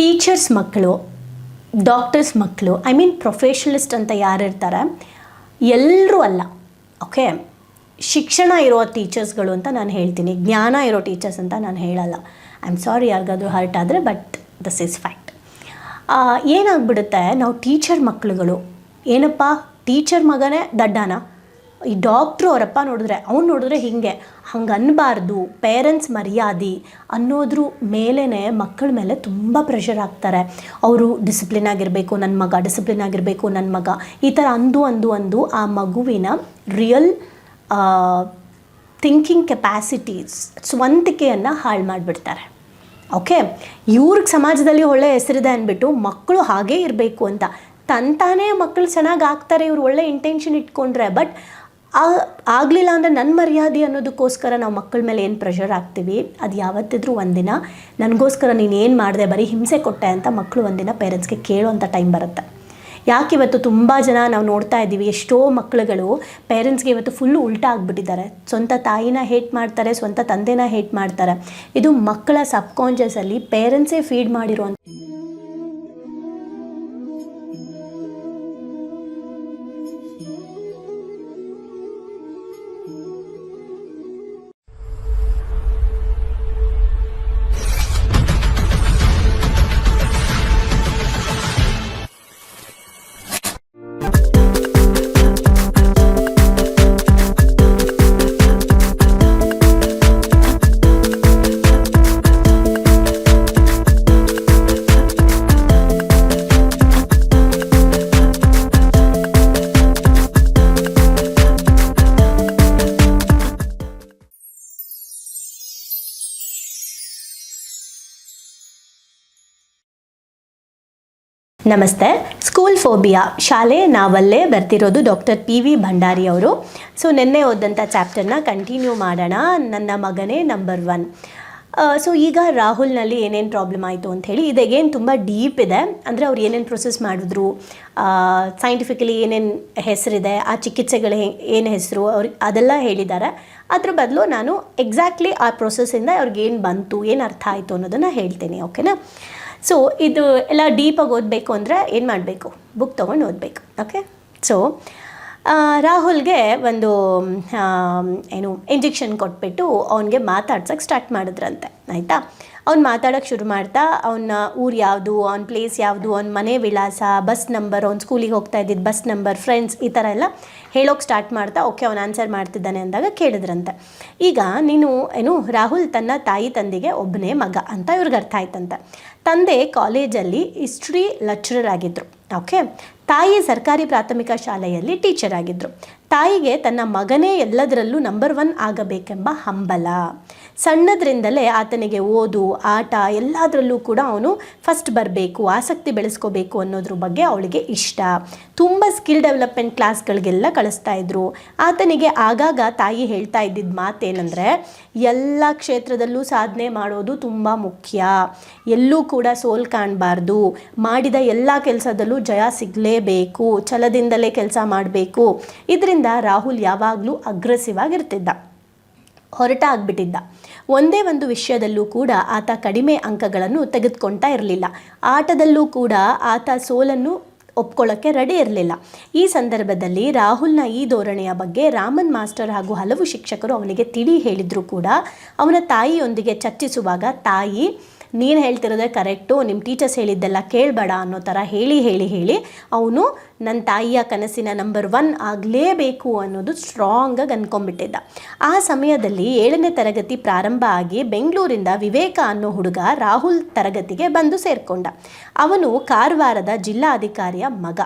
Teachers ಮಕ್ಕಳು, doctors ಮಕ್ಕಳು, I mean professionalist ಅಂತ ಯಾರಿರ್ತಾರೆ ಎಲ್ಲರೂ ಅಲ್ಲ, ಓಕೆ? ಶಿಕ್ಷಣ ಇರೋ ಟೀಚರ್ಸ್ಗಳು ಅಂತ ನಾನು ಹೇಳ್ತೀನಿ, ಜ್ಞಾನ ಇರೋ ಟೀಚರ್ಸ್ ಅಂತ ನಾನು ಹೇಳಲ್ಲ. ಐ ಆಮ್ ಸಾರಿ ಯಾರಿಗಾದ್ರೂ ಹರ್ಟ್ ಆದರೆ ಬಟ್ ದಿಸ್ ಈಸ್ ಫ್ಯಾಕ್ಟ್ ಏನಾಗ್ಬಿಡುತ್ತೆ, ನಾವು ಟೀಚರ್ ಮಕ್ಕಳುಗಳು, ಏನಪ್ಪ, ಟೀಚರ್ ಮಗನೇ ದಡ್ಡನ? ಈ ಡಾಕ್ಟ್ರು ಅವರಪ್ಪ ನೋಡಿದ್ರೆ, ಅವ್ನು ನೋಡಿದ್ರೆ ಹೀಗೆ. ಹಂಗೆ ಅನ್ನಬಾರ್ದು ಪೇರೆಂಟ್ಸ್ ಮರ್ಯಾದೆ ಅನ್ನೋದ್ರ ಮೇಲೇ ಮಕ್ಕಳ ಮೇಲೆ ತುಂಬ ಪ್ರೆಷರ್ ಆಗ್ತಾರೆ ಅವರು ಡಿಸಿಪ್ಲಿನ್ ಆಗಿರಬೇಕು ನನ್ನ ಮಗ ಡಿಸಿಪ್ಲಿನ್ ಆಗಿರಬೇಕು ನನ್ನ ಮಗ. ಈ ಥರ ಅಂದು ಅಂದು ಅಂದು ಆ ಮಗುವಿನ ರಿಯಲ್ ಥಿಂಕಿಂಗ್ ಕೆಪ್ಯಾಸಿಟೀಸ್ ಸ್ವಂತಿಕೆಯನ್ನು ಹಾಳು ಮಾಡಿಬಿಡ್ತಾರೆ. ಓಕೆ ಇವ್ರಿಗೆ ಸಮಾಜದಲ್ಲಿ ಒಳ್ಳೆ ಹೆಸರಿದೆ ಅಂದ್ಬಿಟ್ಟು ಮಕ್ಕಳು ಹಾಗೇ ಇರಬೇಕು ಅಂತ. ತಂತಾನೇ ಮಕ್ಕಳು ಚೆನ್ನಾಗಿ ಆಗ್ತಾರೆ, ಇವರು ಒಳ್ಳೆ ಇಂಟೆನ್ಷನ್ ಇಟ್ಕೊಂಡ್ರೆ ಬಟ್ ಆಗಲಿಲ್ಲ ಅಂದರೆ ನನ್ನ ಮರ್ಯಾದೆ ಅನ್ನೋದಕ್ಕೋಸ್ಕರ ನಾವು ಮಕ್ಕಳ ಮೇಲೆ ಏನು ಪ್ರೆಷರ್ ಆಗ್ತೀವಿ ಅದು ಯಾವತ್ತಿದ್ರೂ ಒಂದಿನ. ನನಗೋಸ್ಕರ ನೀನು ಏನು ಮಾಡಿದೆ, ಬರೀ ಹಿಂಸೆ ಕೊಟ್ಟೆ ಅಂತ ಮಕ್ಕಳು ಒಂದಿನ ಪೇರೆಂಟ್ಸ್ಗೆ ಕೇಳುವಂಥ ಟೈಮ್ ಬರುತ್ತೆ. ಯಾಕೆ ಇವತ್ತು ತುಂಬ ಜನ ನಾವು ನೋಡ್ತಾ ಇದ್ದೀವಿ, ಎಷ್ಟೋ ಮಕ್ಕಳುಗಳು ಪೇರೆಂಟ್ಸ್ಗೆ ಇವತ್ತು ಫುಲ್ಲು ಉಲ್ಟಾ ಆಗಿಬಿಟ್ಟಿದ್ದಾರೆ. ಸ್ವಂತ ತಾಯಿನ ಹೇಟ್ ಮಾಡ್ತಾರೆ, ಸ್ವಂತ ತಂದೆನ ಹೇಟ್ ಮಾಡ್ತಾರೆ. ಇದು ಮಕ್ಕಳ ಸಬ್ಕಾನ್ಷಿಯಸಲ್ಲಿ ಪೇರೆಂಟ್ಸೇ ಫೀಡ್ ಮಾಡಿರುವಂಥ ನಮಸ್ತೆ. ಸ್ಕೂಲ್ ಫೋಬಿಯಾ ಶಾಲೆ ನಾವಲ್ಲೇ ಬರ್ತಿರೋದು ಡಾಕ್ಟರ್ ಪಿ ವಿ ಭಂಡಾರಿ ಅವರು. ಸೊ, ನಿನ್ನೆ ಓದಂಥ ಚಾಪ್ಟರ್ನ ಕಂಟಿನ್ಯೂ ಮಾಡೋಣ. ನನ್ನ ಮಗನೇ ನಂಬರ್ ಒನ್ ಸೊ ಈಗ ರಾಹುಲ್ನಲ್ಲಿ ಏನೇನು ಪ್ರಾಬ್ಲಮ್ ಆಯಿತು ಅಂಥೇಳಿ ಇದೇಗೇನು ತುಂಬ ಡೀಪ್ ಇದೆ. ಅಂದರೆ ಅವ್ರು ಏನೇನು ಪ್ರೊಸೆಸ್ ಮಾಡಿದ್ರು ಸೈಂಟಿಫಿಕಲಿ ಏನೇನು ಹೆಸರಿದೆ, ಆ ಚಿಕಿತ್ಸೆಗಳು ಏನು ಹೆಸರು ಅವ್ರಿಗೆ ಅದೆಲ್ಲ ಹೇಳಿದ್ದಾರೆ. ಅದ್ರ ಬದಲು ನಾನು ಎಕ್ಸಾಕ್ಟ್ಲಿ ಆ ಪ್ರೊಸೆಸ್ಸಿಂದ ಅವ್ರಿಗೆ ಏನು ಬಂತು, ಏನು ಅರ್ಥ ಆಯಿತು ಅನ್ನೋದನ್ನು ಹೇಳ್ತೀನಿ ಓಕೆನಾ ಸೊ ಇದು ಎಲ್ಲ ಡೀಪಾಗಿ ಓದಬೇಕು ಅಂದರೆ ಏನು ಮಾಡಬೇಕು? ಬುಕ್ ತೊಗೊಂಡು ಓದಬೇಕು. ಓಕೆ ಸೊ ರಾಹುಲ್ಗೆ ಒಂದು ಏನು ಇಂಜೆಕ್ಷನ್ ಕೊಟ್ಬಿಟ್ಟು ಅವನಿಗೆ ಮಾತಾಡ್ಸೋಕ್ಕೆ ಸ್ಟಾರ್ಟ್ ಮಾಡಿದ್ರಂತೆ. ಆಯಿತಾ? ಅವ್ನು ಮಾತಾಡೋಕೆ ಶುರು ಮಾಡ್ತಾ, ಅವನ ಊರು ಯಾವುದು, ಅವ್ನ ಪ್ಲೇಸ್ ಯಾವುದು, ಅವ್ನ ಮನೆ ವಿಳಾಸ ಬಸ್ ನಂಬರ್ ಅವ್ನು ಸ್ಕೂಲಿಗೆ ಹೋಗ್ತಾ ಇದ್ದಿದ್ದು ಬಸ್ ನಂಬರ್ ಫ್ರೆಂಡ್ಸ್ ಈ ಥರ ಎಲ್ಲ ಹೇಳೋಕೆ ಸ್ಟಾರ್ಟ್ ಮಾಡ್ತಾ ಓಕೆ ಅವ್ನು ಆನ್ಸರ್ ಮಾಡ್ತಿದ್ದಾನೆ ಅಂದಾಗ ಕೇಳಿದ್ರಂತೆ. ಈಗ ನೀನು ಏನು, ರಾಹುಲ್ ತನ್ನ ತಾಯಿ ತಂದೆಗೆ ಒಬ್ಬನೇ ಮಗ ಅಂತ ಇವ್ರಿಗೆ ಅರ್ಥ ಆಯ್ತಂತೆ. ತಂದೆ ಕಾಲೇಜಲ್ಲಿ ಹಿಸ್ಟ್ರಿ ಲೆಕ್ಚರರ್ ಆಗಿದ್ದರು ಓಕೆ ತಾಯಿ ಸರ್ಕಾರಿ ಪ್ರಾಥಮಿಕ ಶಾಲೆಯಲ್ಲಿ ಟೀಚರ್ ಆಗಿದ್ದರು ತಾಯಿಗೆ ತನ್ನ ಮಗನೇ ಎಲ್ಲದರಲ್ಲೂ ನಂಬರ್ ಒನ್ ಆಗಬೇಕೆಂಬ ಹಂಬಲ. ಸಣ್ಣದ್ರಿಂದಲೇ ಆತನಿಗೆ ಓದು, ಆಟ ಎಲ್ಲದರಲ್ಲೂ ಕೂಡ ಅವನು ಫಸ್ಟ್ ಬರಬೇಕು, ಆಸಕ್ತಿ ಬೆಳೆಸ್ಕೋಬೇಕು ಅನ್ನೋದ್ರ ಬಗ್ಗೆ ಅವಳಿಗೆ ಇಷ್ಟ. ತುಂಬ ಸ್ಕಿಲ್ ಡೆವಲಪ್ಮೆಂಟ್ ಕ್ಲಾಸ್ಗಳಿಗೆಲ್ಲ ಕಳಿಸ್ತಾ ಇದ್ರು. ಆತನಿಗೆ ಆಗಾಗ ತಾಯಿ ಹೇಳ್ತಾ ಇದ್ದಿದ್ದ ಮಾತೇನೆಂದರೆ, ಎಲ್ಲ ಕ್ಷೇತ್ರದಲ್ಲೂ ಸಾಧನೆ ಮಾಡೋದು ತುಂಬ ಮುಖ್ಯ. ಎಲ್ಲೂ ಕೂಡ ಸೋಲ್ ಕಾಣಬಾರ್ದು. ಮಾಡಿದ ಎಲ್ಲ ಕೆಲಸದಲ್ಲೂ ಜಯ ಸಿಗಲೇಬೇಕು. ಛಲದಿಂದಲೇ ಕೆಲಸ ಮಾಡಬೇಕು. ಇದರಿಂದ ರಾಹುಲ್ ಯಾವಾಗಲೂ ಅಗ್ರೆಸಿವ್ ಆಗಿರ್ತಿದ್ದ. ಹೊರಟ ಆಗ್ಬಿಟ್ಟಿದ್ದ. ಒಂದೇ ಒಂದು ವಿಷಯದಲ್ಲೂ ಕೂಡ ಆತ ಕಡಿಮೆ ಅಂಕಗಳನ್ನು ತೆಗೆದುಕೊಳ್ತಾ ಇರಲಿಲ್ಲ. ಆಟದಲ್ಲೂ ಕೂಡ ಆತ ಸೋಲನ್ನು ಒಪ್ಕೊಳ್ಳೋಕ್ಕೆ ರೆಡಿ ಇರಲಿಲ್ಲ. ಈ ಸಂದರ್ಭದಲ್ಲಿ ರಾಹುಲ್ನ ಈ ಧೋರಣೆಯ ಬಗ್ಗೆ ರಾಮನ್ ಮಾಸ್ಟರ್ ಹಾಗೂ ಹಲವು ಶಿಕ್ಷಕರು ಅವನಿಗೆ ತಿಳಿ ಹೇಳಿದರೂ ಕೂಡ ಅವನ ತಾಯಿಯೊಂದಿಗೆ ಚರ್ಚಿಸುವಾಗ ತಾಯಿ ನೀನು ಹೇಳ್ತಿರೋದೇ ಕರೆಕ್ಟು ನಿಮ್ಮ ಟೀಚರ್ಸ್ ಹೇಳಿದ್ದೆಲ್ಲ ಕೇಳಬೇಡ ಅನ್ನೋ ಥರ ಹೇಳಿ ಹೇಳಿ ಹೇಳಿ ಅವನು ನನ್ನ ತಾಯಿಯ ಕನಸಿನ ನಂಬರ್ ಒನ್ ಆಗಲೇಬೇಕು ಅನ್ನೋದು ಸ್ಟ್ರಾಂಗಾಗಿ ಅಂದ್ಕೊಂಡ್ಬಿಟ್ಟಿದ್ದ ಆ ಸಮಯದಲ್ಲಿ ಏಳನೇ ತರಗತಿ ಪ್ರಾರಂಭ ಆಗಿ ಬೆಂಗಳೂರಿಂದ ವಿವೇಕ ಅನ್ನೋ ಹುಡುಗ ರಾಹುಲ್ ತರಗತಿಗೆ ಬಂದು ಸೇರಿಕೊಂಡ. ಅವನು ಕಾರವಾರದ ಜಿಲ್ಲಾಧಿಕಾರಿಯ ಮಗ.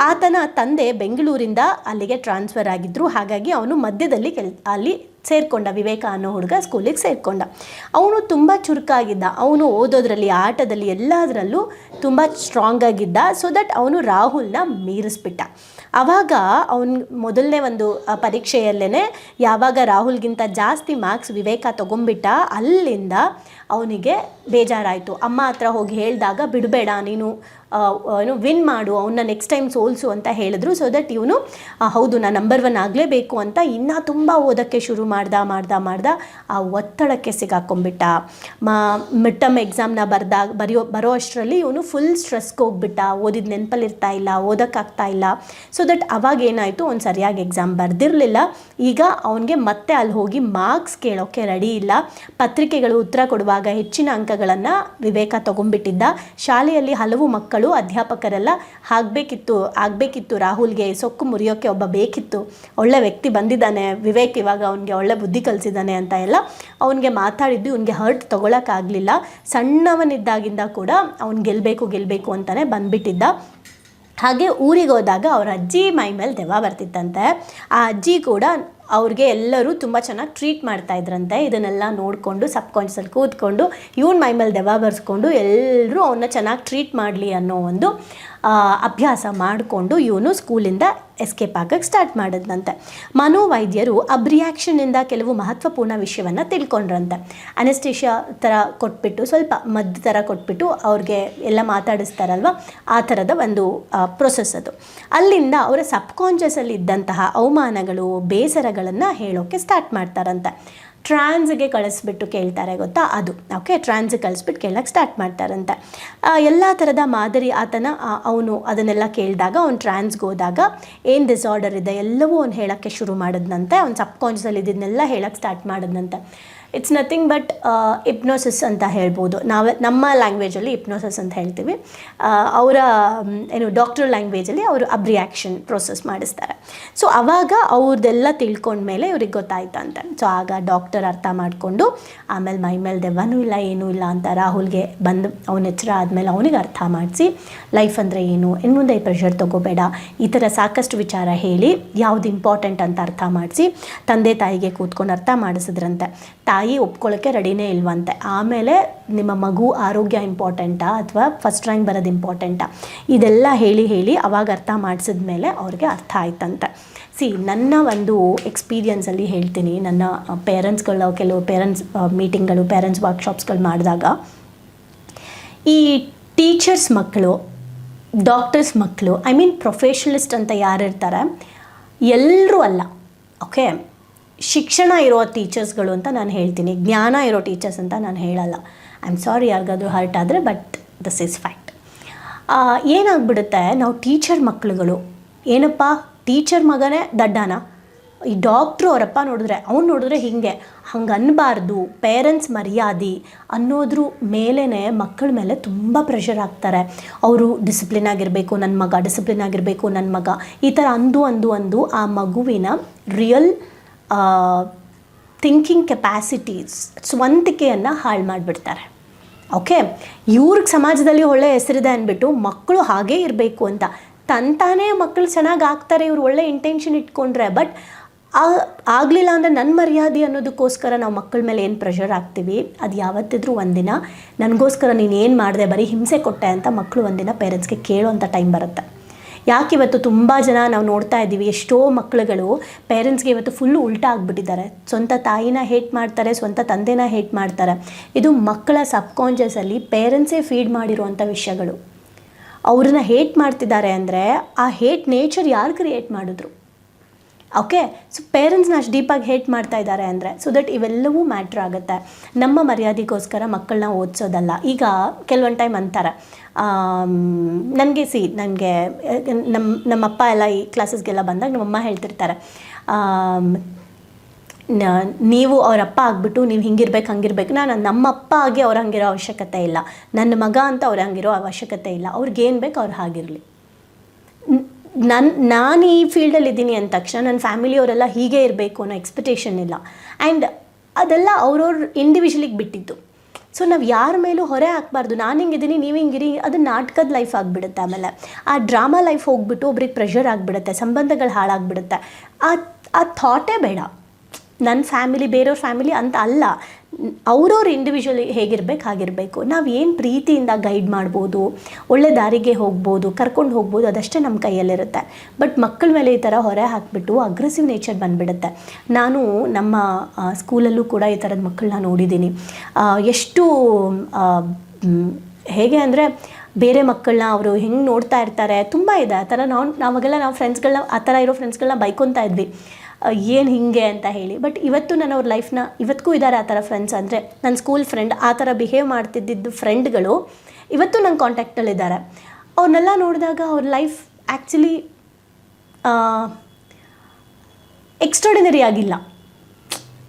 ಆತನ ತಂದೆ ಬೆಂಗಳೂರಿಂದ ಅಲ್ಲಿಗೆ ಟ್ರಾನ್ಸ್ಫರ್ ಆಗಿದ್ದರು ಹಾಗಾಗಿ ಅವನು ಮಧ್ಯದಲ್ಲಿ ಕೆಲ್, ಅಲ್ಲಿ ಸೇರಿಕೊಂಡ ವಿವೇಕ ಅನ್ನೋ ಹುಡುಗ ಸ್ಕೂಲಿಗೆ ಸೇರಿಕೊಂಡ. ಅವನು ತುಂಬ ಚುರುಕಾಗಿದ್ದ. ಅವನು ಓದೋದ್ರಲ್ಲಿ, ಆಟದಲ್ಲಿ ಎಲ್ಲದರಲ್ಲೂ ತುಂಬ ಸ್ಟ್ರಾಂಗ್ ಆಗಿದ್ದ. ಸೊ ದಟ್ ಅವನು ರಾಹುಲ್ನ ಮೀರಿಸ್ಬಿಟ್ಟ. ಆವಾಗ ಅವನ ಮೊದಲನೇ ಒಂದು ಪರೀಕ್ಷೆಯಲ್ಲೇ ಯಾವಾಗ ರಾಹುಲ್ಗಿಂತ ಜಾಸ್ತಿ ಮಾರ್ಕ್ಸ್ ವಿವೇಕ ತೊಗೊಂಬಿಟ್ಟ, ಅಲ್ಲಿಂದ ಅವನಿಗೆ ಬೇಜಾರಾಯಿತು. ಅಮ್ಮ ಹತ್ರ ಹೋಗಿ ಹೇಳಿದಾಗ, ಬಿಡಬೇಡ ನೀನು ಏನು ವಿನ್ ಮಾಡು ಅವನ್ನ ನೆಕ್ಸ್ಟ್ ಟೈಮ್ ಸೋಲ್ಸು ಅಂತ ಹೇಳಿದ್ರು. ಸೊ ದಟ್ ಇವನು ಹೌದು ನಾನು ನಂಬರ್ ಒನ್ ಆಗಲೇಬೇಕು ಅಂತ ಇನ್ನೂ ತುಂಬ ಓದೋಕ್ಕೆ ಶುರು ಮಾಡ್ದ ಮಾಡ್ದ ಮಾಡ್ದ, ಆ ಒತ್ತಡಕ್ಕೆ ಸಿಗಾಕೊಂಡ್ಬಿಟ್ಟ. ಮಾ ಮಿಡ್ ಟರ್ಮ್ ಎಕ್ಸಾಮ್ನ ಬರ್ದಾಗ ಬರೆಯೋ, ಬರೋ ಅಷ್ಟರಲ್ಲಿ ಇವನು ಫುಲ್ ಸ್ಟ್ರೆಸ್ಗೆ ಹೋಗ್ಬಿಟ್ಟ. ಓದಿದ ನೆನಪಲ್ಲಿ ಇರ್ತಾ ಇಲ್ಲ ಓದೋಕ್ಕಾಗ್ತಾ ಇಲ್ಲ. ಸೊ ದಟ್ ಅವಾಗ ಏನಾಯಿತು, ಅವ್ನು ಸರಿಯಾಗಿ ಎಕ್ಸಾಮ್ ಬರ್ದಿರಲಿಲ್ಲ. ಈಗ ಅವನಿಗೆ ಮತ್ತೆ ಅಲ್ಲಿ ಹೋಗಿ ಮಾರ್ಕ್ಸ್ ಕೇಳೋಕ್ಕೆ ರೆಡಿ ಇಲ್ಲ. ಪತ್ರಿಕೆಗಳು ಉತ್ತರ ಕೊಡುವಾಗ ಹೆಚ್ಚಿನ ಅಂಕಗಳನ್ನು ವಿವೇಕ ತಗೊಂಡ್ಬಿಟ್ಟಿದ್ದ. ಶಾಲೆಯಲ್ಲಿ ಹಲವು ಮಕ್ಕಳು ಅಧ್ಯಾಪಕರೆಲ್ಲ ಆಗಬೇಕಿತ್ತು ಆಗಬೇಕಿತ್ತು ರಾಹುಲ್ಗೆ, ಸೊಕ್ಕು ಮುರಿಯೋಕ್ಕೆ ಒಬ್ಬ ಬೇಕಿತ್ತು. ಒಳ್ಳೆ ವ್ಯಕ್ತಿ ಬಂದಿದ್ದಾನೆ, ವಿವೇಕ್ ಇವಾಗ ಅವನಿಗೆ ಒಳ್ಳೆ ಬುದ್ಧಿ ಕಲಿಸಿದ್ದಾನೆ ಅಂತ ಎಲ್ಲ ಅವನಿಗೆ ಮಾತಾಡಿದ್ದು ಇವನಿಗೆ ಹರ್ಟ್ ತೊಗೊಳಕ್ಕಾಗಲಿಲ್ಲ. ಸಣ್ಣವನಿದ್ದಾಗಿಂದ ಕೂಡ ಅವ್ನು ಗೆಲ್ಲಬೇಕು ಗೆಲ್ಲಬೇಕು ಅಂತಲೇ ಬಂದುಬಿಟ್ಟಿದ್ದ. ಹಾಗೆ ಊರಿಗೆ ಹೋದಾಗ ಅವ್ರ ಅಜ್ಜಿ ಮೈ ಮೇಲೆ ದೆವ್ವ ಬರ್ತಿತ್ತಂತೆ. ಆ ಅಜ್ಜಿ ಕೂಡ ಅವ್ರಿಗೆ ಎಲ್ಲರೂ ತುಂಬ ಚೆನ್ನಾಗಿ ಟ್ರೀಟ್ ಮಾಡ್ತಾ ಇದ್ರಂತೆ. ಇದನ್ನೆಲ್ಲ ನೋಡಿಕೊಂಡು ಸಬ್ ಕಾನ್ಷಿಯಸಲ್ಲಿ ಕೂತ್ಕೊಂಡು, ಇವನ್ ಮೈ ಮೇಲೆ ದೆವ್ವ ಬರ್ಸ್ಕೊಂಡು ಎಲ್ಲರೂ ಅವನ್ನ ಚೆನ್ನಾಗಿ ಟ್ರೀಟ್ ಮಾಡಲಿ ಅನ್ನೋ ಒಂದು ಅಭ್ಯಾಸ ಮಾಡಿಕೊಂಡು ಇವನು ಸ್ಕೂಲಿಂದ ಎಸ್ಕೇಪ್ ಆಗಕ್ಕೆ ಸ್ಟಾರ್ಟ್ ಮಾಡಿದ್ನಂತೆ. ಮನೋವೈದ್ಯರು ಅಬ್ರಿಯಾಕ್ಷನ್ನಿಂದ ಕೆಲವು ಮಹತ್ವಪೂರ್ಣ ವಿಷಯವನ್ನು ತಿಳ್ಕೊಂಡ್ರಂತೆ. ಅನೆಸ್ಟೇಷಿಯಾ ಥರ ಕೊಟ್ಬಿಟ್ಟು, ಸ್ವಲ್ಪ ಮದ್ದು ಥರ ಕೊಟ್ಬಿಟ್ಟು ಅವ್ರಿಗೆ ಎಲ್ಲ ಮಾತಾಡಿಸ್ತಾರಲ್ವ? ಆ ಥರದ ಒಂದು ಪ್ರೊಸೆಸ್ ಅದು. ಅಲ್ಲಿಂದ ಅವರ ಸಬ್ಕಾನ್ಷಿಯಸಲ್ಲಿ ಇದ್ದಂತಹ ಅವಮಾನಗಳು, ಬೇಸರಗಳನ್ನು ಹೇಳೋಕ್ಕೆ ಸ್ಟಾರ್ಟ್ ಮಾಡ್ತಾರಂತೆ. ಟ್ರಾನ್ಸ್ಗೆ ಕಳಿಸ್ಬಿಟ್ಟು ಕೇಳ್ತಾರೆ ಗೊತ್ತಾ? ಅದು. ಓಕೆ ಟ್ರಾನ್ಸ್ಗೆ ಕಳಿಸ್ಬಿಟ್ಟು ಕೇಳಕ್ಕೆ ಸ್ಟಾರ್ಟ್ ಮಾಡ್ತಾರಂತೆ. ಎಲ್ಲ ಥರದ ಮಾದರಿ ಆತನ ಅವನು ಅದನ್ನೆಲ್ಲ ಕೇಳಿದಾಗ, ಅವ್ನು ಟ್ರಾನ್ಸ್ಗೆ ಹೋದಾಗ ಏನು ಡಿಸಾರ್ಡರ್ ಇದೆ ಎಲ್ಲವೂ ಅವ್ನು ಹೇಳೋಕ್ಕೆ ಶುರು ಮಾಡಿದ್ನಂತೆ. ಅವ್ನು ಸಬ್ಕಾನ್ಷಿಯಸಲ್ಲಿ ಇದನ್ನೆಲ್ಲ ಹೇಳೋಕ್ಕೆ ಸ್ಟಾರ್ಟ್ ಮಾಡಿದ್ನಂತೆ. ಇಟ್ಸ್ ನಥಿಂಗ್ ಬಟ್ ಇಪ್ನೋಸಿಸ್ ಅಂತ ಹೇಳ್ಬೋದು. ನಾವು, ನಮ್ಮ ಲ್ಯಾಂಗ್ವೇಜಲ್ಲಿ ಇಪ್ನೋಸಿಸ್ ಅಂತ ಹೇಳ್ತೀವಿ. ಅವರ ಏನು ಡಾಕ್ಟರ್ ಲ್ಯಾಂಗ್ವೇಜಲ್ಲಿ ಅವರು ಅಬ್ರಿಯಾಕ್ಷನ್ ಪ್ರೋಸೆಸ್ ಮಾಡಿಸ್ತಾರೆ. ಸೊ ಅವಾಗ ಅವ್ರದ್ದೆಲ್ಲ ತಿಳ್ಕೊಂಡ್ಮೇಲೆ ಇವ್ರಿಗೆ ಗೊತ್ತಾಯ್ತಂತೆ ಸೊ ಆಗ ಡಾಕ್ಟರ್ ಅರ್ಥ ಮಾಡಿಕೊಂಡು, ಆಮೇಲೆ ಮೈ ಮೇಲೆ ದೆವ್ವನೂ ಇಲ್ಲ, ಏನೂ ಇಲ್ಲ ಅಂತ ರಾಹುಲ್ಗೆ ಬಂದು ಅವನ ಎಚ್ಚರ ಆದಮೇಲೆ ಅವನಿಗೆ ಅರ್ಥ ಮಾಡಿಸಿ ಲೈಫ್ ಅಂದರೆ ಏನು? ಇನ್ನು ಮುಂದೆ ಪ್ರೆಷರ್ ತೊಗೋಬೇಡ. ಈ ಥರ ಸಾಕಷ್ಟು ವಿಚಾರ ಹೇಳಿ, ಯಾವುದು ಇಂಪಾರ್ಟೆಂಟ್ ಅಂತ ಅರ್ಥ ಮಾಡಿಸಿ, ತಂದೆ ತಾಯಿಗೆ ಕೂತ್ಕೊಂಡು ಅರ್ಥ ಮಾಡಿಸಿದ್ರಂತೆ. ತಾಯಿ ಒಪ್ಕೊಳ್ಳೋಕ್ಕೆ ರೆಡಿನೇ ಇಲ್ವಂತೆ. ಆಮೇಲೆ ನಿಮ್ಮ ಮಗು ಆರೋಗ್ಯ ಇಂಪಾರ್ಟೆಂಟಾ ಅಥವಾ ಫಸ್ಟ್ ರ್ಯಾಂಕ್ ಬರೋದು ಇಂಪಾರ್ಟೆಂಟಾ ಇದೆಲ್ಲ ಹೇಳಿ ಹೇಳಿ ಅವಾಗ ಅರ್ಥ ಮಾಡಿಸಿದ ಮೇಲೆ ಅವ್ರಿಗೆ ಅರ್ಥ ಆಯ್ತಂತೆ. ಸಿ ನನ್ನ ಒಂದು ಎಕ್ಸ್ಪೀರಿಯನ್ಸಲ್ಲಿ ಹೇಳ್ತೀನಿ. ನನ್ನ ಪೇರೆಂಟ್ಸ್ಗಳು ಕೆಲವು ಪೇರೆಂಟ್ಸ್ ಮೀಟಿಂಗ್ಗಳು ಪೇರೆಂಟ್ಸ್ ವರ್ಕ್ಶಾಪ್ಸ್ಗಳು ಮಾಡಿದಾಗ, ಈ ಟೀಚರ್ಸ್ ಮಕ್ಕಳು ಡಾಕ್ಟರ್ಸ್ ಮಕ್ಕಳು ಐ ಮೀನ್ ಪ್ರೊಫೆಷನಲಿಸ್ಟ್ ಅಂತ ಯಾರಿರ್ತಾರೆ? ಎಲ್ಲರೂ ಅಲ್ಲ ಓಕೆ ಶಿಕ್ಷಣ ಇರೋ ಟೀಚರ್ಸ್ಗಳು ಅಂತ ನಾನು ಹೇಳ್ತೀನಿ. ಜ್ಞಾನ ಇರೋ ಟೀಚರ್ಸ್ ಅಂತ ನಾನು ಹೇಳಲ್ಲ. ಐ ಆಮ್ ಸಾರಿ ಯಾರಿಗಾದ್ರೂ ಹರ್ಟ್ ಆದರೆ ಬಟ್ ದಿಸ್ ಈಸ್ ಫ್ಯಾಕ್ಟ್ ಏನಾಗ್ಬಿಡುತ್ತೆ? ನಾವು ಟೀಚರ್ ಮಕ್ಕಳುಗಳು ಏನಪ್ಪ? ಟೀಚರ್ ಮಗನೇ ದಡ್ಡನ. ಈ ಡಾಕ್ಟ್ರು ಅವರಪ್ಪ ನೋಡಿದ್ರೆ, ಅವ್ನು ನೋಡಿದ್ರೆ ಹೀಗೆ. ಹಂಗೆ ಅನ್ನಬಾರ್ದು ಪೇರೆಂಟ್ಸ್ ಮರ್ಯಾದೆ ಅನ್ನೋದ್ರ ಮೇಲೇ ಮಕ್ಕಳ ಮೇಲೆ ತುಂಬ ಪ್ರೆಷರ್ ಆಗ್ತಾರೆ ಅವರು ಡಿಸಿಪ್ಲಿನ್ ಆಗಿರಬೇಕು ನನ್ನ ಮಗ ಡಿಸಿಪ್ಲಿನ್ ಆಗಿರಬೇಕು ನನ್ನ ಮಗ. ಈ ಥರ ಅಂದು ಅಂದು ಅಂದು ಆ ಮಗುವಿನ ರಿಯಲ್ ಥಿಂಕಿಂಗ್ ಕೆಪ್ಯಾಸಿಟೀಸ್ ಸ್ವಂತಿಕೆಯನ್ನು ಹಾಳು ಮಾಡಿಬಿಡ್ತಾರೆ. ಓಕೆ ಇವ್ರಿಗೆ ಸಮಾಜದಲ್ಲಿ ಒಳ್ಳೆ ಹೆಸರಿದೆ ಅಂದ್ಬಿಟ್ಟು ಮಕ್ಕಳು ಹಾಗೇ ಇರಬೇಕು ಅಂತ. ತಂತಾನೇ ಮಕ್ಕಳು ಚೆನ್ನಾಗಿ ಆಗ್ತಾರೆ ಇವ್ರು ಒಳ್ಳೆ ಇಂಟೆನ್ಷನ್ ಇಟ್ಕೊಂಡ್ರೆ ಬಟ್ ಆಗಲಿಲ್ಲ ಅಂದರೆ ನನ್ನ ಮರ್ಯಾದೆ ಅನ್ನೋದಕ್ಕೋಸ್ಕರ ನಾವು ಮಕ್ಕಳ ಮೇಲೆ ಏನು ಪ್ರೆಷರ್ ಆಗ್ತೀವಿ ಅದು ಯಾವತ್ತಿದ್ರೂ ಒಂದಿನ. ನನಗೋಸ್ಕರ ನೀನು ಏನು ಮಾಡಿದೆ, ಬರೀ ಹಿಂಸೆ ಕೊಟ್ಟೆ ಅಂತ ಮಕ್ಕಳು ಒಂದಿನ ಪೇರೆಂಟ್ಸ್ಗೆ ಕೇಳೋವಂಥ ಟೈಮ್ ಬರುತ್ತೆ. ಯಾಕೆ ಇವತ್ತು ತುಂಬ ಜನ ನಾವು ನೋಡ್ತಾ ಇದ್ದೀವಿ? ಎಷ್ಟೋ ಮಕ್ಕಳುಗಳು ಪೇರೆಂಟ್ಸ್ಗೆ ಇವತ್ತು ಫುಲ್ಲು ಉಲ್ಟಾ ಆಗಿಬಿಟ್ಟಿದ್ದಾರೆ. ಸ್ವಂತ ತಾಯಿನ ಹೇಟ್ ಮಾಡ್ತಾರೆ, ಸ್ವಂತ ತಂದೆನ ಹೇಟ್ ಮಾಡ್ತಾರೆ. ಇದು ಮಕ್ಕಳ ಸಬ್ಕಾನ್ಷಿಯಸಲ್ಲಿ ಪೇರೆಂಟ್ಸೇ ಫೀಡ್ ಮಾಡಿರುವಂಥ ವಿಷಯಗಳು. ಅವ್ರನ್ನ ಹೇಟ್ ಮಾಡ್ತಿದ್ದಾರೆ ಅಂದರೆ ಆ ಹೇಟ್ ನೇಚರ್ ಯಾರು ಕ್ರಿಯೇಟ್ ಮಾಡಿದ್ರು? ಓಕೆ ಸೊ ಪೇರೆಂಟ್ಸ್ನ ಅಷ್ಟು ಡೀಪಾಗಿ ಹೇಟ್ ಮಾಡ್ತಾ ಇದ್ದಾರೆ ಅಂದರೆ ಸೊ ದಟ್ ಇವೆಲ್ಲವೂ ಮ್ಯಾಟ್ರ್ ಆಗುತ್ತೆ. ನಮ್ಮ ಮರ್ಯಾದೆಗೋಸ್ಕರ ಮಕ್ಕಳನ್ನ ಓದಿಸೋದಲ್ಲ. ಈಗ ಕೆಲವೊಂದು ಟೈಮ್ ಅಂತಾರೆ ನನಗೆ ಸಿ ನನಗೆ ನಮ್ಮ ನಮ್ಮಪ್ಪ ಎಲ್ಲ ಈ ಕ್ಲಾಸಸ್ಗೆಲ್ಲ ಬಂದಾಗ ನಮ್ಮಮ್ಮ ಹೇಳ್ತಿರ್ತಾರೆ ನೀವು ಅವರಪ್ಪ ಆಗಿಬಿಟ್ಟು ನೀವು ಹಿಂಗಿರ್ಬೇಕು, ಹಂಗಿರ್ಬೇಕು. ನಾನು ನಮ್ಮಪ್ಪ ಆಗಿ ಅವ್ರು ಹಂಗಿರೋ ಅವಶ್ಯಕತೆ ಇಲ್ಲ. ನನ್ನ ಮಗ ಅಂತ ಅವ್ರು ಹಂಗಿರೋ ಅವಶ್ಯಕತೆ ಇಲ್ಲ. ಅವ್ರಿಗೇನು ಬೇಕು ಅವ್ರು ಹಾಗಿರಲಿ. ನನ್ನ ನಾನು ಈ ಫೀಲ್ಡಲ್ಲಿ ಇದ್ದೀನಿ ಅಂದ ತಕ್ಷಣ ನನ್ನ ಫ್ಯಾಮಿಲಿಯವರೆಲ್ಲ ಹೀಗೆ ಇರಬೇಕು ಅನ್ನೋ ಎಕ್ಸ್ಪೆಕ್ಟೇಷನ್ ಇಲ್ಲ. ಆ್ಯಂಡ್ ಅದೆಲ್ಲ ಅವ್ರವ್ರ ಇಂಡಿವಿಜುವಲಿಗೆ ಬಿಟ್ಟಿತ್ತು ಸೊ ನಾವು ಯಾರ ಮೇಲೂ ಹೊರೆ ಹಾಕ್ಬಾರ್ದು. ನಾನು ಹಿಂಗಿದ್ದೀನಿ, ನೀವು ಹಿಂಗಿರಿ, ಅದು ನಾಟಕದ ಲೈಫ್ ಆಗಿಬಿಡುತ್ತೆ ಆಮೇಲೆ. ಆ ಡ್ರಾಮಾ ಲೈಫ್ ಹೋಗ್ಬಿಟ್ಟು ಒಬ್ರಿಗೆ ಪ್ರೆಷರ್ ಆಗಿಬಿಡುತ್ತೆ, ಸಂಬಂಧಗಳು ಹಾಳಾಗ್ಬಿಡುತ್ತೆ. ಆ ಆ ಥಾಟೇ ಬೇಡ. ನನ್ನ ಫ್ಯಾಮಿಲಿ ಬೇರೆಯವ್ರ ಫ್ಯಾಮಿಲಿ ಅಂತ ಅಲ್ಲ. ಅವ್ರವ್ರ ಇಂಡಿವಿಜುವಲ್ ಹೇಗಿರ್ಬೇಕು ಆಗಿರಬೇಕು ನಾವು ಏನು ಪ್ರೀತಿಯಿಂದ ಗೈಡ್ ಮಾಡ್ಬೋದು, ಒಳ್ಳೆ ದಾರಿಗೆ ಹೋಗ್ಬೋದು, ಕರ್ಕೊಂಡು ಹೋಗ್ಬೋದು, ಅದಷ್ಟೇ ನಮ್ಮ ಕೈಯಲ್ಲಿರುತ್ತೆ. ಬಟ್ ಮಕ್ಕಳ ಮೇಲೆ ಈ ಥರ ಹೊರೆ ಹಾಕಿಬಿಟ್ಟು ಅಗ್ರೆಸಿವ್ ನೇಚರ್ ಬಂದುಬಿಡುತ್ತೆ. ನಾನು ನಮ್ಮ ಸ್ಕೂಲಲ್ಲೂ ಕೂಡ ಈ ಥರದ ಮಕ್ಕಳನ್ನ ನೋಡಿದ್ದೀನಿ. ಎಷ್ಟು ಹೇಗೆ ಅಂದರೆ ಬೇರೆ ಮಕ್ಕಳನ್ನ ಅವರು ಹೆಂಗೆ ನೋಡ್ತಾ ಇರ್ತಾರೆ, ತುಂಬ ಇದೆ. ಆ ಥರ ನಾವು, ನಾವಾಗೆಲ್ಲ ನಾವು ಫ್ರೆಂಡ್ಸ್ಗಳನ್ನ ಆ ಥರ ಇರೋ ಫ್ರೆಂಡ್ಸ್ಗಳನ್ನ ಬೈಕೊತಾ ಇದ್ವಿ. ಏನು ಹಿಂಗೆ ಅಂತ ಹೇಳಿ. ಬಟ್ ಇವತ್ತು ನಾನು ಅವ್ರ ಲೈಫ್ನ ಇವತ್ತಿಗೂ ಇದ್ದಾರೆ ಆ ಥರ ಫ್ರೆಂಡ್ಸ್ ಅಂದರೆ ನನ್ನ ಸ್ಕೂಲ್ ಫ್ರೆಂಡ್ ಆ ಥರ ಬಿಹೇವ್ ಮಾಡ್ತಿದ್ದಿದ್ದು ಫ್ರೆಂಡ್ಗಳು ಇವತ್ತು ನನ್ನ ಕಾಂಟ್ಯಾಕ್ಟಲ್ಲಿದ್ದಾರೆ ಅವ್ರನ್ನೆಲ್ಲ ನೋಡಿದಾಗ ಅವ್ರ ಲೈಫ್ ಆ್ಯಕ್ಚುಲಿ ಎಕ್ಸ್ಟ್ರಾಡಿನರಿ ಆಗಿಲ್ಲ.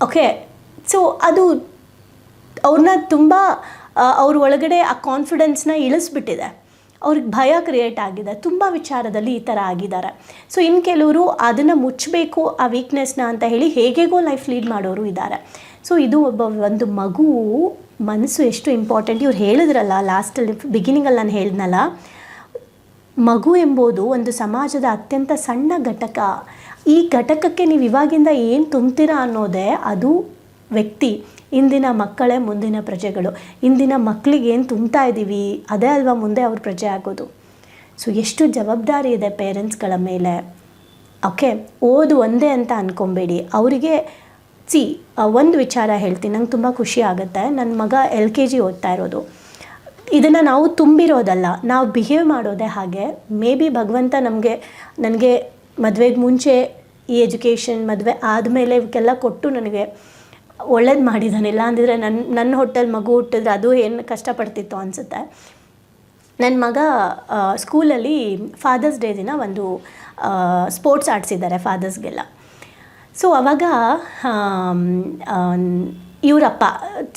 ಓಕೆ ಸೊ ಅದು ಅವ್ರನ್ನ ತುಂಬ ಅವ್ರ ಒಳಗಡೆ ಆ ಕಾನ್ಫಿಡೆನ್ಸ್ನ ಇಳಿಸ್ಬಿಟ್ಟಿದೆ. ಅವ್ರಿಗೆ ಭಯ ಕ್ರಿಯೇಟ್ ಆಗಿದೆ. ತುಂಬ ವಿಚಾರದಲ್ಲಿ ಈ ಥರ ಆಗಿದ್ದಾರೆ. ಸೊ ಇನ್ನು ಕೆಲವರು ಅದನ್ನು ಮುಚ್ಚಬೇಕು ಆ ವೀಕ್ನೆಸ್ನ ಅಂತ ಹೇಳಿ ಹೇಗೆಗೋ ಲೈಫ್ ಲೀಡ್ ಮಾಡೋರು ಇದ್ದಾರೆ. ಸೊ ಇದು ಒಬ್ಬ ಒಂದು ಮಗು, ಮನಸ್ಸು ಎಷ್ಟು ಇಂಪಾರ್ಟೆಂಟ್ ಇವ್ರು ಹೇಳಿದ್ರಲ್ಲ ಲಾಸ್ಟಲ್ಲಿ ಬಿಗಿನಿಂಗಲ್ಲಿ ನಾನು ಹೇಳಿದ್ನಲ್ಲ, ಮಗು ಎಂಬುದು ಒಂದು ಸಮಾಜದ ಅತ್ಯಂತ ಸಣ್ಣ ಘಟಕ. ಈ ಘಟಕಕ್ಕೆ ನೀವು ಇವಾಗಿಂದ ಏನು ತುಂಬ್ತೀರಾ ಅನ್ನೋದೇ ಅದು ವ್ಯಕ್ತಿ, ಇಂದಿನ ಮಕ್ಕಳೇ ಮುಂದಿನ ಪ್ರಜೆಗಳು. ಇಂದಿನ ಮಕ್ಕಳಿಗೆ ಏನು ತುಂಬ್ತಾ ಇದ್ದೀವಿ ಅದೇ ಅಲ್ವಾ ಮುಂದೆ ಅವ್ರ ಪ್ರಜೆ ಆಗೋದು? ಸೊ ಎಷ್ಟು ಜವಾಬ್ದಾರಿ ಇದೆ ಪೇರೆಂಟ್ಸ್ಗಳ ಮೇಲೆ. ಓಕೆ ಓದು ಒಂದೇ ಅಂತ ಅಂದ್ಕೊಬೇಡಿ ಅವರಿಗೆ, ಸಿ ಒಂದು ವಿಚಾರ ಹೇಳ್ತೀನಿ. ನಂಗೆ ತುಂಬ ಖುಷಿ ಆಗುತ್ತೆ. ನನ್ನ ಮಗ ಎಲ್ ಕೆ ಜಿ ಓದ್ತಾ ಇರೋದು. ಇದನ್ನು ನಾವು ತುಂಬಿರೋದಲ್ಲ, ನಾವು ಬಿಹೇವ್ ಮಾಡೋದೇ ಹಾಗೆ. ಮೇ ಬಿ ಭಗವಂತ ನಮಗೆ, ನನಗೆ ಮದುವೆಗೆ ಮುಂಚೆ ಈ ಎಜುಕೇಷನ್ ಮದುವೆ ಆದಮೇಲೆ ಇವಕ್ಕೆಲ್ಲ ಕೊಟ್ಟು ನನಗೆ ಒಳ್ಳೇದು ಮಾಡಿದ್ದಾನೆ ಇಲ್ಲ ಅಂದಿದ್ರೆ ನನ್ನ ನನ್ನ ಹೊಟ್ಟೆಲಿ ಮಗು ಹುಟ್ಟಿದ್ರೆ ಅದು ಏನು ಕಷ್ಟಪಡ್ತಿತ್ತು ಅನಿಸುತ್ತೆ. ನನ್ನ ಮಗ ಸ್ಕೂಲಲ್ಲಿ ಫಾದರ್ಸ್ ಡೇ ದಿನ ಒಂದು ಸ್ಪೋರ್ಟ್ಸ್ ಆಡಿಸಿದ್ದಾರೆ ಫಾದರ್ಸ್ಗೆಲ್ಲ ಸೊ ಅವಾಗ ಇವರಪ್ಪ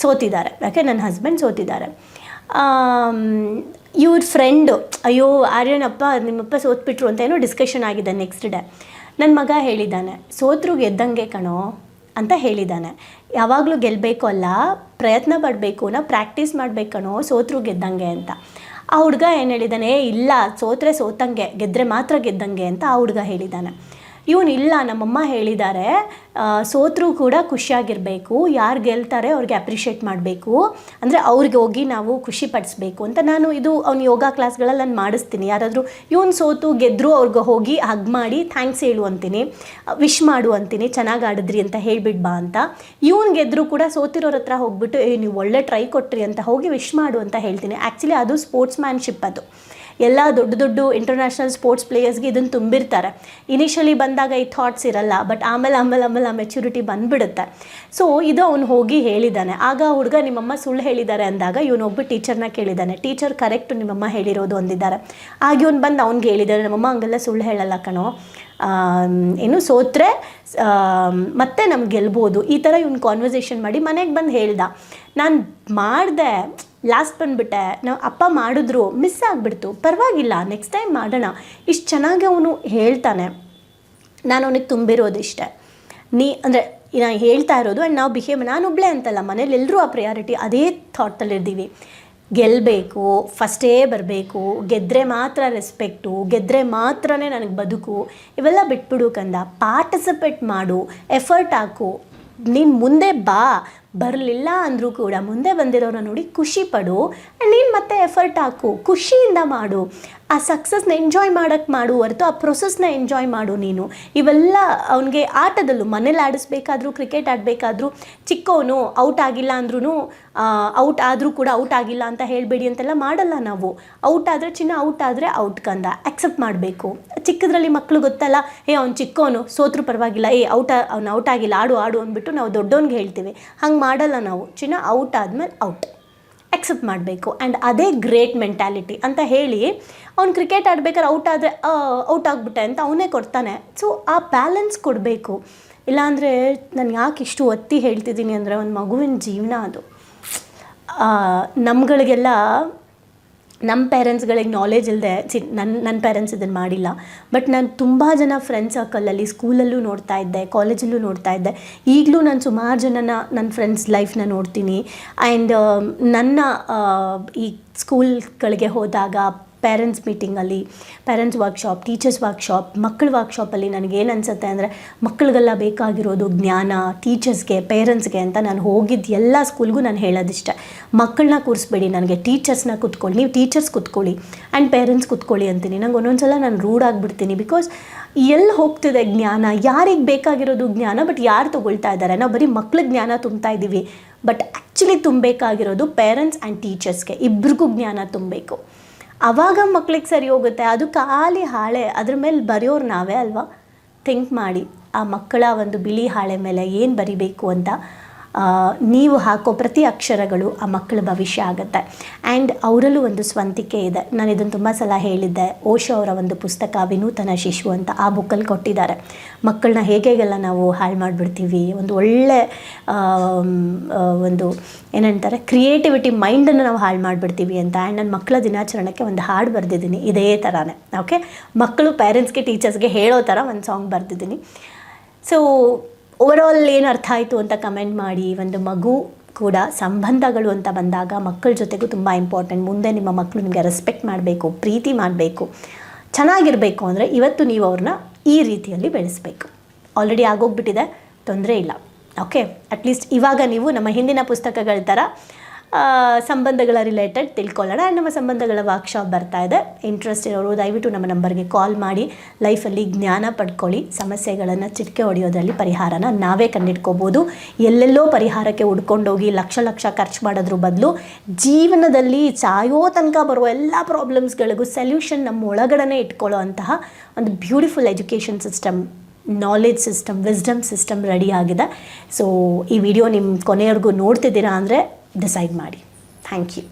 ಸೋತಿದ್ದಾರೆ. ಯಾಕೆ? ನನ್ನ ಹಸ್ಬೆಂಡ್ ಸೋತಿದ್ದಾರೆ. ಇವ್ರ ಫ್ರೆಂಡು ಅಯ್ಯೋ, ಆರ್ಯನಪ್ಪ, ನಿಮ್ಮಪ್ಪ ಸೋತ್ಬಿಟ್ರು ಅಂತ ಏನೋ ಡಿಸ್ಕಷನ್ ಆಗಿದೆ ನೆಕ್ಸ್ಟ್ ಡೇ ನನ್ನ ಮಗ ಹೇಳಿದ್ದಾನೆ, ಸೋತ್ರು ಗೆದ್ದಂಗೆ ಕಣೋ, ಅಂತ ಹೇಳಿದ್ದಾನೆ. ಯಾವಾಗಲೂ ಗೆಲ್ಲಬೇಕು ಅಲ್ಲ, ಪ್ರಯತ್ನ ಪಡಬೇಕು ನಾವು ಪ್ರಾಕ್ಟೀಸ್ ಮಾಡಬೇಕನೋ ಸೋತರು ಗೆದ್ದಂಗೆ ಅಂತ. ಆ ಹುಡುಗ ಏನು ಹೇಳಿದಾನೆ ಇಲ್ಲ, ಸೋತ್ರೆ ಸೋತಂಗೆ ಗೆದ್ದರೆ ಮಾತ್ರ ಗೆದ್ದಂಗೆ, ಅಂತ ಆ ಹುಡುಗ ಹೇಳಿದ್ದಾನೆ ಇವನು ಇಲ್ಲ, ನಮ್ಮಮ್ಮ ಹೇಳಿದ್ದಾರೆ ಸೋತ್ರೂ ಕೂಡ ಖುಷಿಯಾಗಿರಬೇಕು, ಯಾರು ಗೆಲ್ತಾರೆ ಅವ್ರಿಗೆ ಅಪ್ರಿಷಿಯೇಟ್ ಮಾಡಬೇಕು, ಅಂದರೆ ಅವ್ರಿಗೆ ಹೋಗಿ ನಾವು ಖುಷಿ ಪಡಿಸ್ಬೇಕು ಅಂತ ನಾನು ಇದು ಅವ್ನು ಯೋಗ ಕ್ಲಾಸ್ಗಳಲ್ಲಿ ನಾನು ಮಾಡಿಸ್ತೀನಿ. ಯಾರಾದರೂ ಇವನು ಸೋತು ಗೆದ್ದರು ಅವ್ರಿಗೆ ಹೋಗಿ ಹಗ್ ಮಾಡಿ ಥ್ಯಾಂಕ್ಸ್ ಹೇಳು ಅಂತೀನಿ ವಿಶ್ ಮಾಡು ಅಂತೀನಿ, ಚೆನ್ನಾಗಿ ಆಡಿದ್ರಿ ಅಂತ ಹೇಳ್ಬಿಟ್ಟು ಬಾ ಅಂತ. ಇವನು ಗೆದ್ದರು ಕೂಡ ಸೋತಿರೋರ ಹತ್ರ ಹೋಗ್ಬಿಟ್ಟು, ಏ, ನೀವು ಒಳ್ಳೆ ಟ್ರೈ ಕೊಟ್ರಿ ಅಂತ ಹೋಗಿ ವಿಶ್ ಮಾಡು ಅಂತ ಹೇಳ್ತೀನಿ. ಆ್ಯಕ್ಚುಲಿ ಅದು ಸ್ಪೋರ್ಟ್ಸ್ ಮ್ಯಾನ್ಶಿಪ್ ಅದು. ಎಲ್ಲ ದೊಡ್ಡ ದೊಡ್ಡ ಇಂಟರ್ನ್ಯಾಷನಲ್ ಸ್ಪೋರ್ಟ್ಸ್ ಪ್ಲೇಯರ್ಸ್ಗೆ ಇದನ್ನು ತುಂಬಿರ್ತಾರೆ. ಇನಿಷಿಯಲಿ ಬಂದಾಗ ಈ ಥಾಟ್ಸ್ ಇರಲ್ಲ ಬಟ್ ಆಮೇಲೆ ಆಮೇಲೆ ಆಮೇಲೆ ಆ ಮೆಚುರಿಟಿ ಬಂದುಬಿಡುತ್ತೆ. ಸೊ ಇದು ಅವನು ಹೋಗಿ ಹೇಳಿದ್ದಾನೆ ಆಗ ಹುಡುಗ ನಿಮ್ಮಮ್ಮ ಸುಳ್ಳು ಹೇಳಿದ್ದಾರೆ ಅಂದಾಗ ಇವನು ಒಬ್ಬ ಟೀಚರ್ನ ಕೇಳಿದ್ದಾನೆ ಟೀಚರ್ ಕರೆಕ್ಟ್ ನಿಮ್ಮಮ್ಮ ಹೇಳಿರೋದು ಅಂದಿದ್ದಾರೆ. ಆಗ ಇವನು ಬಂದು ಅವ್ನಿಗೆ ಹೇಳಿದ್ದಾರೆ ನಮ್ಮಮ್ಮ ಹಂಗೆಲ್ಲ ಸುಳ್ಳು ಹೇಳಲ್ಲ ಕಣೋ. ಏನು ಸೋತ್ರೆ ಮತ್ತೆ ನಮ್ಗೆ ಗೆಲ್ಬೋದು. ಈ ಥರ ಇವ್ನು ಕಾನ್ವರ್ಸೇಷನ್ ಮಾಡಿ ಮನೆಗೆ ಬಂದು ಹೇಳ್ದ. ನಾನು ಮಾಡಿದೆ ಲಾಸ್ಟ್ ಬಂದುಬಿಟ್ಟೆ. ನಾವು ಅಪ್ಪ ಮಾಡಿದ್ರು ಮಿಸ್ ಆಗಿಬಿಡ್ತು. ಪರವಾಗಿಲ್ಲ ನೆಕ್ಸ್ಟ್ ಟೈಮ್ ಮಾಡೋಣ. ಇಷ್ಟು ಚೆನ್ನಾಗಿ ಅವನು ಹೇಳ್ತಾನೆ. ನಾನು ಅವನಿಗೆ ತುಂಬಿರೋದಿಷ್ಟೆ ನೀ, ಅಂದರೆ ನಾನು ಹೇಳ್ತಾ ಇರೋದು ಆ್ಯಂಡ್ ನಾವು ಬಿಹೇವ್ ನಾನೊಬ್ಳೆ ಅಂತಲ್ಲ, ಮನೇಲಿ ಎಲ್ಲರೂ ಆ ಪ್ರಿಯಾರಿಟಿ ಅದೇ ಥಾಟಲ್ಲಿದ್ದೀವಿ ಗೆಲ್ಲಬೇಕು ಫಸ್ಟೇ ಬರಬೇಕು ಗೆದ್ದರೆ ಮಾತ್ರ ರೆಸ್ಪೆಕ್ಟು ಗೆದ್ದರೆ ಮಾತ್ರನೇ ನನಗೆ ಬದುಕು, ಇವೆಲ್ಲ ಬಿಟ್ಬಿಡು ಕಂದ. ಪಾರ್ಟಿಸಿಪೇಟ್ ಮಾಡು ಎಫರ್ಟ್ ಹಾಕು. ನೀನು ಮುಂದೆ ಬಾ. ಬರಲಿಲ್ಲ ಅಂದರೂ ಕೂಡ ಮುಂದೆ ಬಂದಿರೋರನ್ನ ನೋಡಿ ಖುಷಿ ಪಡು, ನೀನು ಮತ್ತೆ ಎಫರ್ಟ್ ಹಾಕು, ಖುಷಿಯಿಂದ ಮಾಡು. ಆ ಸಕ್ಸಸ್ನ ಎಂಜಾಯ್ ಮಾಡೋಕ್ಕೆ ಮಾಡು ಹೊರತು ಆ ಪ್ರೊಸೆಸ್ನ ಎಂಜಾಯ್ ಮಾಡು ನೀನು. ಇವೆಲ್ಲ ಅವನಿಗೆ ಆಟದಲ್ಲೂ ಮನೇಲಿ ಆಡಿಸ್ಬೇಕಾದ್ರೂ ಕ್ರಿಕೆಟ್ ಆಡಬೇಕಾದ್ರೂ ಚಿಕ್ಕವನು ಔಟ್ ಆಗಿಲ್ಲ ಅಂದ್ರೂ ಔಟ್ ಆದರೂ ಕೂಡ ಔಟ್ ಆಗಿಲ್ಲ ಅಂತ ಹೇಳಬೇಡಿ ಅಂತೆಲ್ಲ ಮಾಡಲ್ಲ ನಾವು. ಔಟ್ ಆದರೆ ಚಿನ್ನ ಔಟ್ ಆದರೆ ಔಟ್ ಕಂದ ಅಕ್ಸೆಪ್ಟ್ ಮಾಡಬೇಕು. ಚಿಕ್ಕದ್ರಲ್ಲಿ ಮಕ್ಕಳು ಗೊತ್ತಲ್ಲ, ಏ, ಅವ್ನು ಚಿಕ್ಕವನು ಸೋತ್ರು ಪರವಾಗಿಲ್ಲ, ಏ ಔಟ್ ಅವ್ನು ಔಟ್ ಆಗಿಲ್ಲ, ಆಡು ಆಡು ಅಂದ್ಬಿಟ್ಟು ನಾವು ದೊಡ್ಡವನ್ಗೆ ಹೇಳ್ತೀವಿ. ಹಂಗೆ ಮಾಡಲ್ಲ ನಾವು. ಚಿನ್ನ ಔಟ್ ಆದಮೇಲೆ ಔಟ್ ಅಕ್ಸೆಪ್ಟ್ ಮಾಡಬೇಕು. ಆ್ಯಂಡ್ ಅದೇ ಗ್ರೇಟ್ ಮೆಂಟ್ಯಾಲಿಟಿ ಅಂತ ಹೇಳಿ ಅವ್ನು ಕ್ರಿಕೆಟ್ ಆಡ್ಬೇಕಾದ್ರೆ ಔಟ್ ಆದರೆ ಔಟ್ ಆಗಿಬಿಟ್ಟೆ ಅಂತ ಅವನೇ ಕೊಡ್ತಾನೆ. ಸೊ ಆ ಬ್ಯಾಲೆನ್ಸ್ ಕೊಡಬೇಕು. ಇಲ್ಲಾಂದರೆ ನಾನು ಯಾಕೆ ಇಷ್ಟು ಒತ್ತಿ ಹೇಳ್ತಿದ್ದೀನಿ ಅಂದರೆ ಒಂದು ಮಗುವಿನ ಜೀವನ ಅದು. ನಮ್ಗಳಿಗೆಲ್ಲ ನಮ್ಮ ಪೇರೆಂಟ್ಸ್ಗಳಿಗೆ ನಾಲೆಜ್ ಇಲ್ಲದೆ ಚಿ ನನ್ನ ನನ್ನ ಪೇರೆಂಟ್ಸ್ ಇದನ್ನು ಮಾಡಿಲ್ಲ. ಬಟ್ ನಾನು ತುಂಬ ಜನ ಫ್ರೆಂಡ್ ಸರ್ಕಲಲ್ಲಿ ಸ್ಕೂಲಲ್ಲೂ ನೋಡ್ತಾ ಇದ್ದೆ ಕಾಲೇಜಲ್ಲೂ ನೋಡ್ತಾ ಇದ್ದೆ. ಈಗಲೂ ನಾನು ಸುಮಾರು ಜನನ ನನ್ನ ಫ್ರೆಂಡ್ಸ್ ಲೈಫ್ನ ನೋಡ್ತೀನಿ. ಆ್ಯಂಡ್ ನನ್ನ ಈ ಸ್ಕೂಲ್ಗಳಿಗೆ ಹೋದಾಗ ಪೇರೆಂಟ್ಸ್ ಮೀಟಿಂಗಲ್ಲಿ ಪೇರೆಂಟ್ಸ್ ವರ್ಕ್ಶಾಪ್ ಟೀಚರ್ಸ್ ವರ್ಕ್ಶಾಪ್ ಮಕ್ಕಳ ವರ್ಕ್ಶಾಪಲ್ಲಿ ನನಗೇನು ಅನಿಸುತ್ತೆ ಅಂದರೆ ಮಕ್ಕಳಿಗೆಲ್ಲ ಬೇಕಾಗಿರೋದು ಜ್ಞಾನ ಟೀಚರ್ಸ್ಗೆ ಪೇರೆಂಟ್ಸ್ಗೆ ಅಂತ ನಾನು ಹೋಗಿದ್ದ ಎಲ್ಲ ಸ್ಕೂಲ್ಗೂ ನಾನು ಹೇಳೋದಿಷ್ಟೆ. ಮಕ್ಕಳನ್ನ ಕೂರಿಸ್ಬೇಡಿ, ನನಗೆ ಟೀಚರ್ಸ್ನ ಕೂತ್ಕೊಳ್ಳಿ, ನೀವು ಟೀಚರ್ಸ್ ಕೂತ್ಕೊಳ್ಳಿ ಆ್ಯಂಡ್ ಪೇರೆಂಟ್ಸ್ ಕೂತ್ಕೊಳ್ಳಿ ಅಂತೀನಿ. ನಂಗೆ ಒಂದೊಂದು ಸಲ ನಾನು ರೂಡ್ ಆಗಿಬಿಡ್ತೀನಿ ಬಿಕಾಸ್ ಎಲ್ಲಿ ಹೋಗ್ತಿದೆ ಜ್ಞಾನ? ಯಾರಿಗೆ ಬೇಕಾಗಿರೋದು ಜ್ಞಾನ? ಬಟ್ ಯಾರು ತೊಗೊಳ್ತಾ ಇದ್ದಾರೆ ನಾವು ಬರೀ ಮಕ್ಳಿಗೆ ಜ್ಞಾನ ತುಂಬ್ತಾ ಇದ್ದೀವಿ ಬಟ್ ಆ್ಯಕ್ಚುಲಿ ತುಂಬಬೇಕಾಗಿರೋದು ಪೇರೆಂಟ್ಸ್ ಆ್ಯಂಡ್ ಟೀಚರ್ಸ್ಗೆ ಇಬ್ರಿಗೂ ಜ್ಞಾನ ತುಂಬಬೇಕು. ಆವಾಗ ಮಕ್ಳಿಗೆ ಸರಿ ಹೋಗುತ್ತೆ. ಅದು ಖಾಲಿ ಹಾಳೆ, ಅದ್ರ ಮೇಲೆ ಬರೆಯೋರು ನಾವೇ ಅಲ್ವಾ? ಥಿಂಕ್ ಮಾಡಿ, ಆ ಮಕ್ಕಳ ಒಂದು ಬಿಳಿ ಹಾಳೆ ಮೇಲೆ ಏನು ಬರಿಬೇಕು ಅಂತ. ನೀವು ಹಾಕೋ ಪ್ರತಿ ಅಕ್ಷರಗಳು ಆ ಮಕ್ಕಳ ಭವಿಷ್ಯ ಆಗುತ್ತೆ. ಆ್ಯಂಡ್ ಅವರಲ್ಲೂ ಒಂದು ಸ್ವಂತಿಕೆ ಇದೆ. ನಾನು ಇದನ್ನು ತುಂಬ ಸಲ ಹೇಳಿದ್ದೆ. ಓಶೋ ಅವರ ಒಂದು ಪುಸ್ತಕ ವಿನೂತನ ಶಿಶು ಅಂತ ಆ ಬುಕ್ಕಲ್ಲಿ ಕೊಟ್ಟಿದ್ದಾರೆ. ಮಕ್ಕಳನ್ನ ಹೇಗೆಲ್ಲ ನಾವು ಹಾಳು ಮಾಡಿಬಿಡ್ತೀವಿ? ಒಂದು ಒಳ್ಳೆ ಒಂದು ಏನಂತಾರೆ ಕ್ರಿಯೇಟಿವಿಟಿ ಮೈಂಡನ್ನು ನಾವು ಹಾಳು ಮಾಡಿಬಿಡ್ತೀವಿ ಅಂತ. ಆ್ಯಂಡ್ ನನ್ನ ಮಕ್ಕಳ ದಿನಾಚರಣೆಗೆ ಒಂದು ಹಾಡು ಬರೆದಿದ್ದೀನಿ. ಇದೇ ಥರನೇ ಓಕೆ ಮಕ್ಕಳು ಪೇರೆಂಟ್ಸ್ಗೆ ಟೀಚರ್ಸ್ಗೆ ಹೇಳೋ ಥರ ಒಂದು ಸಾಂಗ್ ಬರೆದಿದ್ದೀನಿ. ಸೊ ಓವರಾಲ್ ಏನು ಅರ್ಥ ಆಯಿತು ಅಂತ ಕಮೆಂಟ್ ಮಾಡಿ, ಒಂದು ಮಗು ಕೂಡ ಸಂಬಂಧಗಳು ಅಂತ ಬಂದಾಗ ಮಕ್ಕಳ ಜೊತೆಗೂ ತುಂಬ ಇಂಪಾರ್ಟೆಂಟ್ ಮುಂದೆ ನಿಮ್ಮ ಮಕ್ಕಳು ನಿಮಗೆ ರೆಸ್ಪೆಕ್ಟ್ ಮಾಡಬೇಕು, ಪ್ರೀತಿ ಮಾಡಬೇಕು, ಚೆನ್ನಾಗಿರಬೇಕು ಅಂದರೆ ಇವತ್ತು ನೀವು ಅವ್ರನ್ನ ಈ ರೀತಿಯಲ್ಲಿ ಬೆಳೆಸಬೇಕು. ಆಲ್ರೆಡಿ ಆಗೋಗ್ಬಿಟ್ಟಿದೆ, ತೊಂದರೆ ಇಲ್ಲ. ಓಕೆ ಅಟ್ಲೀಸ್ಟ್ ಇವಾಗ ನೀವು ನಮ್ಮ ಹಿಂದಿನ ಪುಸ್ತಕಗಳ ಥರ ಸಂಬಂಧಗಳ ರಿಲೇಟೆಡ್ ತಿಳ್ಕೊಳ್ಳೋಣ. ನಮ್ಮ ಸಂಬಂಧಗಳ ವರ್ಕ್ಶಾಪ್ ಬರ್ತಾ ಇದೆ. ಇಂಟ್ರೆಸ್ಟ್ ಇರೋರು ದಯವಿಟ್ಟು ನಮ್ಮ ನಂಬರ್ಗೆ ಕಾಲ್ ಮಾಡಿ. ಲೈಫಲ್ಲಿ ಜ್ಞಾನ ಪಡ್ಕೊಳ್ಳಿ. ಸಮಸ್ಯೆಗಳನ್ನು ಚಿಟಿಕೆ ಹೊಡೆಯೋದ್ರಲ್ಲಿ ಪರಿಹಾರನ ನಾವೇ ಕಂಡಿಟ್ಕೋಬೋದು. ಎಲ್ಲೆಲ್ಲೋ ಪರಿಹಾರಕ್ಕೆ ಹುಡ್ಕೊಂಡೋಗಿ ಲಕ್ಷ ಲಕ್ಷ ಖರ್ಚು ಮಾಡೋದ್ರ ಬದಲು ಜೀವನದಲ್ಲಿ ಸಾಯೋ ತನಕ ಬರುವ ಎಲ್ಲ ಪ್ರಾಬ್ಲಮ್ಸ್ಗಳಿಗೂ ಸೊಲ್ಯೂಷನ್ ನಮ್ಮ ಒಳಗಡೆ ಇಟ್ಕೊಳ್ಳೋ ಅಂತಹ ಒಂದು beautiful education system knowledge system wisdom system ready ಆಗಿದೆ. ಸೊ ಈ ವಿಡಿಯೋ ನಿಮ್ಮ ಕೊನೆಯವರೆಗೂ ನೋಡ್ತಿದ್ದೀರಾ ಅಂದರೆ ಡಿಸೈಡ್ ಮಾಡಿ ಥ್ಯಾಂಕ್ ಯು